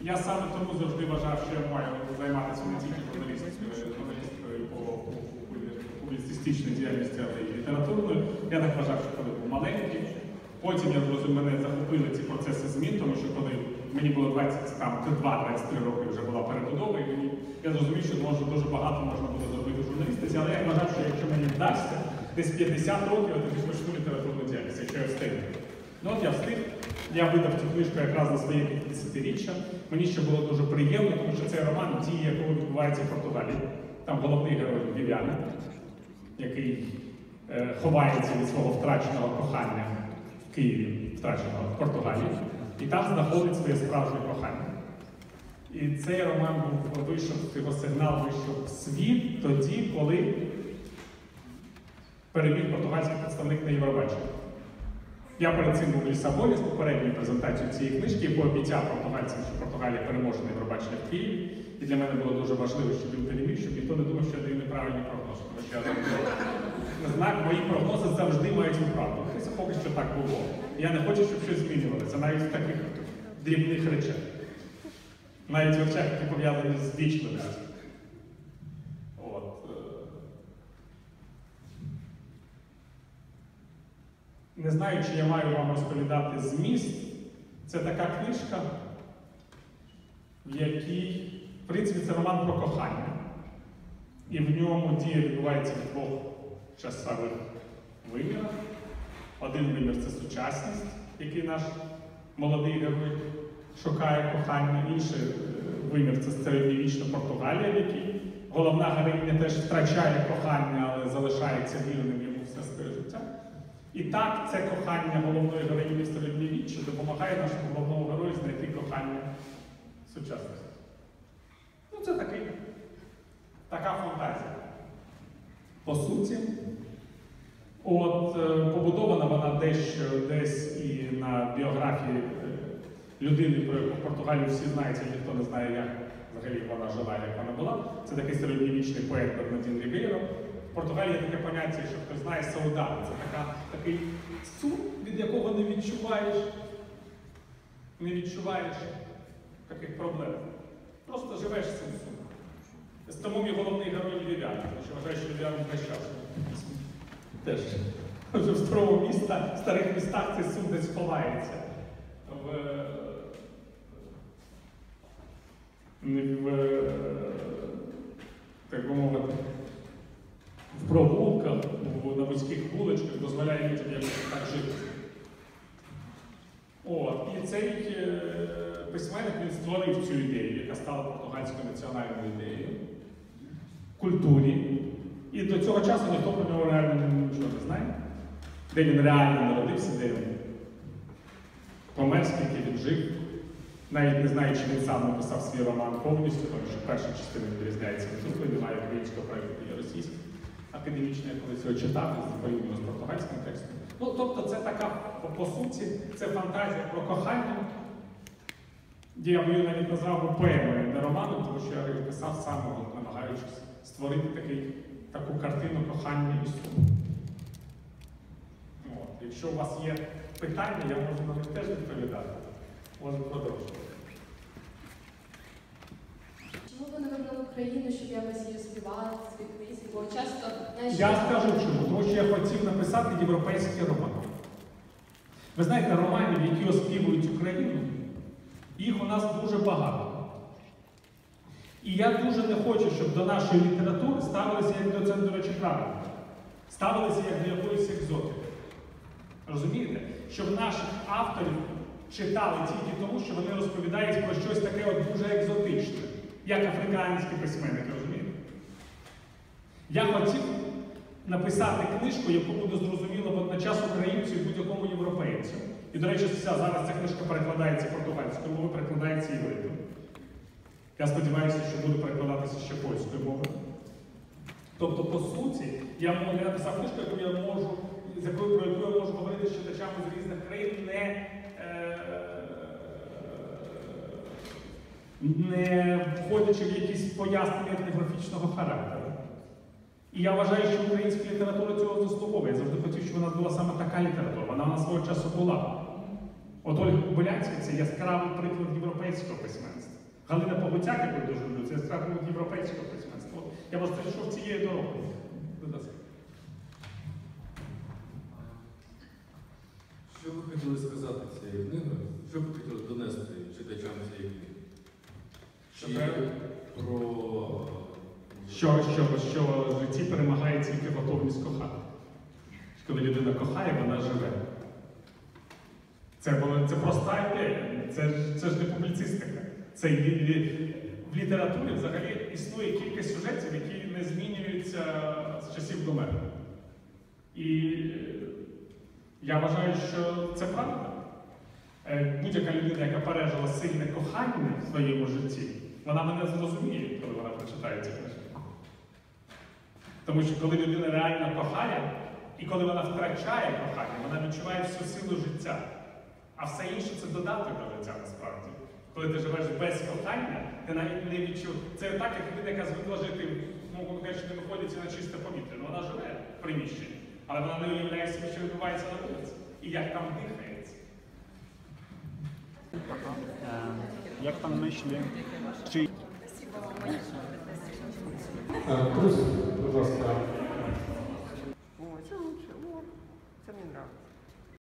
Я саме тому завжди вважав, що я маю займатися не тільки журналістикою, по публіцистичній діяльності, але й літературною. Я так вважав, що коли був маленький. Потім я зрозумів, мене захопили ці процеси змін, тому що коли мені було 20, там, 2-23 роки вже була перебудова, і мені, я зрозумів, що може дуже багато можна буде зробити в журналістиці, але я вважав, що якщо мені вдасться, десь 50 років я тоді почну літературну діяльність, якщо я встигну. Ну от я встиг, я видав цю книжку якраз на своє 50-річчя. Мені ще було дуже приємно, тому що цей роман дії, якого відбувається в Португалії. Там головний герой Вів'яна, який е, ховається від свого втраченого кохання в Києві, втраченого в Португалії, і там знаходить своє справжнє кохання. І цей роман був вийшов, його сигнал вийшов в світ тоді, коли переміг португальський представник на Євробаченні. Я перед цим був в Лісабоні з попередньою презентацією цієї книжки і пообіцяв португальцям, що Португалія переможе на Євробачення в Києві. І для мене було дуже важливо, щоб він переміг, щоб ніхто не думав, що я даю неправильні прогнози. Тому що я знак мої прогнози завжди мають правду. Це поки що так було. Я не хочу, щоб щось змінювалося, навіть в таких дрібних речах. Навіть в речах, які пов'язані з вічливістю. От. е, Не знаю, чи я маю вам розповідати зміст. Це така книжка, в якій, в принципі, це роман про кохання. І в ньому дія відбувається в двох часових вимірах. Один вимір це сучасність, який наш молодий герой шукає кохання, інший е, вимір це середньовічна Португалія, в якій головна героїня теж втрачає кохання, але залишається вірним йому все своє життя. І так це кохання головної героїні в середньовіччі допомагає нашому головному герою знайти кохання сучасності. Ну, це такий, така фантазія. По суті, от е, побудована вона дещо десь і на біографії е, людини, про яку в Португалії всі знають, і ніхто не знає, як взагалі вона жила, як вона була. Це такий середньовічний поет Бернардін Рібейро. Португалії є таке поняття, що хтось знає саудар. Це така, такий сум, від якого не відчуваєш, не відчуваєш таких проблем. Просто живеш з цим сумом. Тому мій головний герой Львів'ян, тому що вважаю, що Львів'ян час. Теж. Вже в старому міста, в старих містах цей сум десь ховається. В, не в, так би мовити, в провулках, в- вуличках дозволяє людям якось так жити. От, і цей е, письменник він створив цю ідею, яка стала португальською національною ідеєю, культурі. І до цього часу ніхто про нього реально нічого не знає. Де він реально народився, де він помер, скільки він жив. Навіть не знаю, чи він сам написав свій роман повністю, тому що перша частина відрізняється від другої, немає українського проєкту, є російський. Академічний, я колись його читав порівняно з португальським текстом. Ну, тобто, це така, по, по суті, це фантазія про кохання. Я б її навіть назвав поемою, не романом, тому що я її писав сам, намагаючись створити такий, таку картину кохання і суму. Якщо у вас є питання, я можу на них теж відповідати. Можемо продовжувати. Чому Україну, щоб якось її співати в своїй? Бо часто знаєш, Я скажу чому, тому що я хотів написати європейський роман. Ви знаєте, романів, які оспівують Україну, їх у нас дуже багато. І я дуже не хочу, щоб до нашої літератури ставилися як до це, до. Ставилися як до якоїсь екзотики. Розумієте? Щоб наших авторів читали тільки тому, що вони розповідають про щось таке от дуже екзотичне, як африканські письменники, розумієте? Я хотів написати книжку, яку буде зрозуміло водночас українцю і будь-якому європейцю. І, до речі, вся зараз ця книжка перекладається португальською мовою, перекладається івритом. Я сподіваюся, що буде перекладатися ще польською мовою. Тобто, по суті, я написав книжку, яку я можу, з якою, про яку я можу говорити з читачами з різних країн, не, е, не входячи в якісь пояснення етнографічного характеру. І я вважаю, що українська література цього заслуговує. Я завжди хотів, щоб нас була саме така література. Вона на свого часу була. От Ольга Кобилянська це яскравий приклад європейського письменства. Галина Погуцяк, яку я дуже люблю, це страховик європейського письменства. Я просто йшов цією дорогою. Будь ласка. Що ви хотіли сказати цією книгою? Що ви хотіли донести читачам цієї книги? Що Чи це- про Що, що, що в житті перемагає тільки готовність кохати. Коли людина кохає, вона живе. Це, це проста ідея, це, це ж не публіцистика. Це в літературі взагалі існує кілька сюжетів, які не змінюються з часів Гомера. І е, я вважаю, що це правда. Е, Будь-яка людина, яка пережила сильне кохання в своєму житті, вона мене зрозуміє, коли вона прочитає ці книжки. Тому що коли людина реально кохає, і коли вона втрачає кохання, вона відчуває всю силу життя. А все інше це додаток до життя насправді. Коли ти живеш без кохання, ти навіть не відчув. Це так, як людина, яка звикла жити, ну, кажучи, не виходить на чисте повітря. Ну, вона живе в приміщенні, але вона не уявляє собі, що відбувається на вулиці. І як там дихається. Jak Pan myśli, czy... E, Plus, proszę